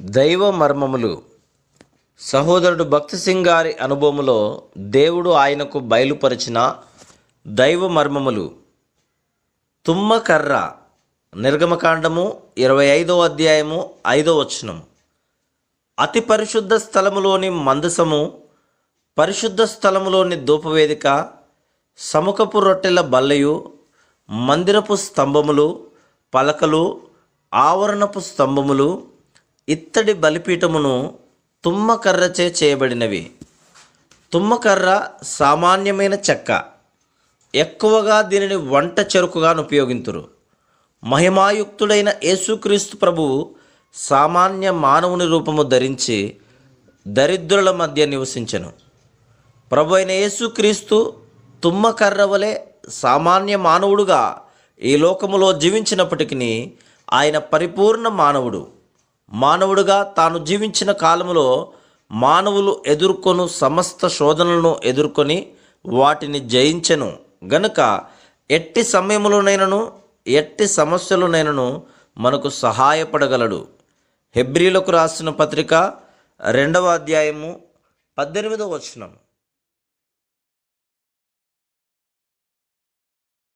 దైవ మర్మములు. సహోదరుడు భక్తి సింగ్ గారి అనుభవములో దేవుడు ఆయనకు బయలుపరిచిన దైవ మర్మములు. తుమ్మకర్ర నిర్గమకాండము ఇరవై ఐదో అధ్యాయము ఐదో వచనం అతి పరిశుద్ధ స్థలములోని మందసము పరిశుద్ధ స్థలములోని ధూపవేదిక సముఖపు రొట్టెల బల్లయు మందిరపు స్తంభములు పలకలు ఆవరణపు స్తంభములు ఇత్తడి బలిపీఠమును తుమ్మకర్రచే చేయబడినవి. తుమ్మకర్ర సామాన్యమైన చెక్క. ఎక్కువగా దీనిని వంట చెరుకుగా ఉపయోగింతురు. మహిమాయుక్తుడైన యేసుక్రీస్తు ప్రభువు సామాన్య మానవుని రూపము ధరించి దరిద్రుల మధ్య నివసించెను. ప్రభు అయిన యేసుక్రీస్తు తుమ్మకర్ర వలె సామాన్య మానవుడుగా ఈ లోకములో జీవించినప్పటికీ ఆయన పరిపూర్ణ మానవుడు. మానవుడుగా తాను జీవించిన కాలంలో మానవులు ఎదుర్కొను సమస్త శోధనలను ఎదుర్కొని వాటిని జయించెను. గనుక ఎట్టి సమయములోనైనను ఎట్టి సమస్యలోనైనను మనకు సహాయపడగలడు. హెబ్రిలకు రాసిన పత్రిక రెండవ అధ్యాయము పద్దెనిమిదవ వచనం